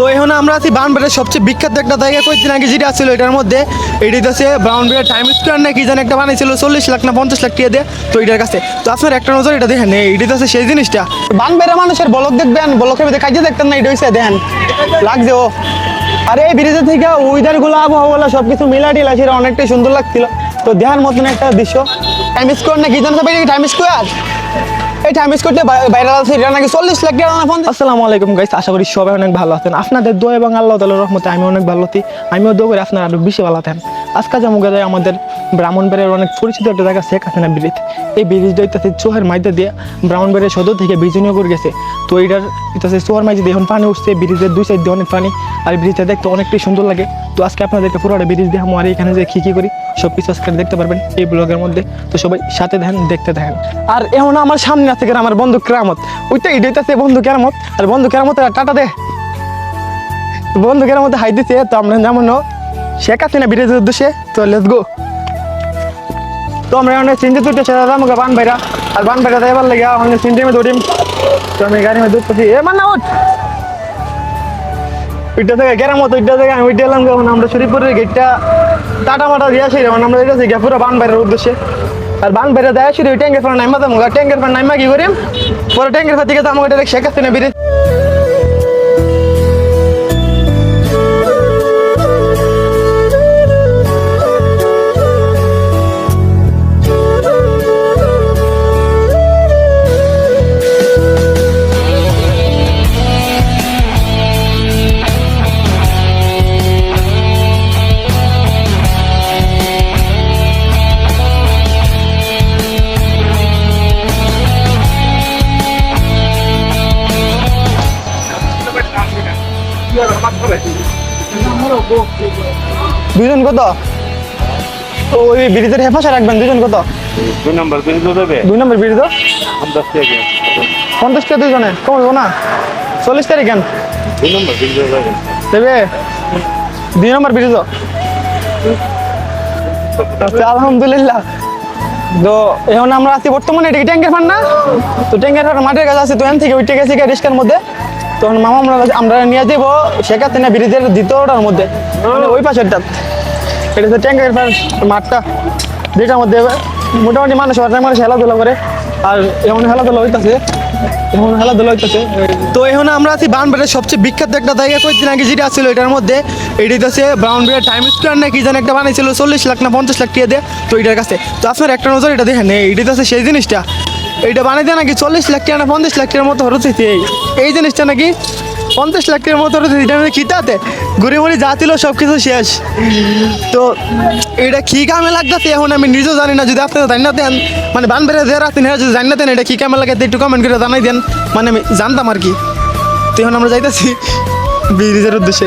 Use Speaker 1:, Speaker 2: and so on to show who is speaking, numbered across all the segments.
Speaker 1: তো এখন আমরা আছি বানবেড়ের সবচেয়ে বিখ্যাত একটা জায়গা। কয়েকদিন আগে যেটা ছিল এটার মধ্যে এটিতে আছে ব্রাউন বেড়ের টাইম স্কোয়ার না কি যেন একটা বানাইছিল, চল্লিশ লাখ না পঞ্চাশ লাখ টাকা দিয়ে। তো এটার কাছে, তো আপনার একটা নজর এটা দেখেন এটিতে আছে সেই জিনিসটা। বানবেড়া মানুষের বলক দেখবেন, বলকের ভিতরে কাজে দেখতেন না এটা হয়েছে দেখেন, লাগছে ও। আরে, এই ব্রিজের থেকে ওয়েদারগুলো, আবহাওয়া সব কিছু মিলা টিলা সেটা অনেকটাই সুন্দর লাগছিল। তো দেখার মতন একটা দৃশ্য। টাইম স্কোয়ার না কি জানো টাইম স্কোয়ার এই টাইম করতে ভাইরাল আছে, এটা নাকি চল্লিশ লাখ টাকা ফোন আসসালামু আলাইকুম গাইস আশা করি সবাই অনেক ভালো আছেন। আপনাদের দোয়া এবং আল্লাহ তাআলার রহমতে আমি অনেক ভালো আছি। আমিও দোয়া করি আপনারা আরও বেশি ভালো আছেন আজকে যেমন আমাদের ব্রাহ্মণবাড়ির অনেক পরিচিত একটা জায়গা শেখ হাসিনা ব্রিজ? এই ব্রিজটা হইতেছে চোহের মাইতে দিয়ে ব্রাহ্মণবাড়ির সদর থেকে বিজনীয়পুর গেছে। তো এইটার হইতেছে চোহের মাইতে দিয়ে এখন পানি উঠছে, ব্রিজের দুই সাইড দিয়ে অনেক পানি, আর ব্রিজটা দেখতে অনেকটাই সুন্দর লাগে। তো আজকে আপনাদেরকে পুরোটা ব্রিজ দেখাবো, আর এখানে যে কী কী করি সব কিছু আজকে দেখতে পারবেন এই ব্লগের মধ্যে। তো সবাই সাথে দেখেন, দেখতে দেখেন আর এখন আমার সামনে আছে কিনা আমার বন্ধু কেরামত। ওইটা এটাইতেছে বন্ধু কেরামত। আর বন্ধু কেরামত টাটা দে। বন্ধু কেরামত হাই দিছে, তো আমরা যেমন শেখ হাসিনা ব্রিজের উদ্দেশ্যে, তো লেটস গো তো আমরা অনেক চিন্তিত উঠে সেটা আমাকে বান ভাইরা আর বান ভাইরা এবার লেগে অনেক চিন্তিত মধ্যে উঠিম তো আমি গাড়ি মধ্যে উঠতেছি এ মানে উঠ! ওইটা থেকে কেরামত ওইটা থেকে আমি ওইটা এলাম যখন আমরা শরীফপুরের গেটটা টাটা মাটা দিয়ে আসি যখন আমরা এটা থেকে বান বাইরের উদ্দেশ্যে। আর বান বাইরে দেয় আসি ওই ট্যাঙ্কের ফ্যান নাইমা দাম ট্যাঙ্কের ফ্যান নাইমা কি পরে ট্যাঙ্কের দুজন কত? তো ওই ব্রিজের হেফাসা রাখবেন দুজন কত?
Speaker 2: দুই নম্বর তো দেবে।
Speaker 1: দুই নম্বর ব্রিজ তো?
Speaker 2: পঞ্চাশ টাকা।
Speaker 1: পঞ্চাশ টাকা দুজনে কমবো না? চল্লিশ তারিখ কেন?
Speaker 2: দুই নম্বর তো দেবে।
Speaker 1: দেবে? দুই নম্বর ব্রিজ আচ্ছা, আলহামদুলিল্লাহ। তো এখন আমরা আছি বর্তমানে এটা কি ট্যাঙ্কের ফান না? তো ট্যাঙ্কের ফান মাঠের কাছে আছে তো এখান থেকে উঠে গেছি রিস্কার মধ্যে তখন মামা আমরা আমরা নিয়ে যাব শেখাতে না ব্রিজের দ্বিতীয়টার মধ্যে। মানে ওই পাশেরটা এটা হচ্ছে ট্যাঙ্কের মাঠটা। যেটার মধ্যে মোটামুটি মানুষ অনেক মানুষ খেলাধুলা করে। আর এমন খেলাধুলা হইতাছে এখন খেলাধুলা হইতেছে। তো এখন আমরা আছি বানবেড়ের সবচেয়ে বিখ্যাত একটা জায়গা। কয়েকদিন আগে যেটা ছিল এটার মধ্যে এটিতে আছে ব্রাউন বেড়ের টাইম স্কোয়ার না কি যেন একটা বানাইছিল চল্লিশ লাখ না পঞ্চাশ লাখ টাকা দিয়ে। তো এটার কাছে। তো আপনার একটা নজর এটা দেখেন এটিতে আছে সেই জিনিসটা। এইটা বানাইতে নাকি চল্লিশ লাখ টাকা না পঞ্চাশ লাখ টাকার মতো খরচ হয়েছে এই জিনিসটা নাকি পঞ্চাশ লাখ টাকার মতো খরচ এটা মানে খিতাতে ঘুরে যা ছিল সব কিছু শেষ। তো এটা কি কামে লাগতেছে এখন আমি নিজেও জানি না, যদি আপনারা জানি না দেন মানে বান বেড়ে দিয়ে রাখতেন যদি জানি না দেন, এটা কি কামে লাগে একটু কমেন্ট করে জানাই দেন মানে আমি জানতাম আর কি। তো এখন আমরা যাইতেছি ব্রিজের উদ্দেশ্যে।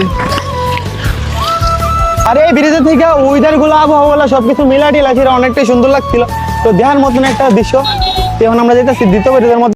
Speaker 1: আরে এই ব্রিজের থেকে ওয়েদারগুলো, আবহাওয়া সব কিছু মিলা টিলা সেটা অনেকটাই সুন্দর লাগছিল। তো দেখার মতন একটা দৃশ্য। এখন আমরা যেতেছি দ্বিতীয় ব্রিজের মধ্যে।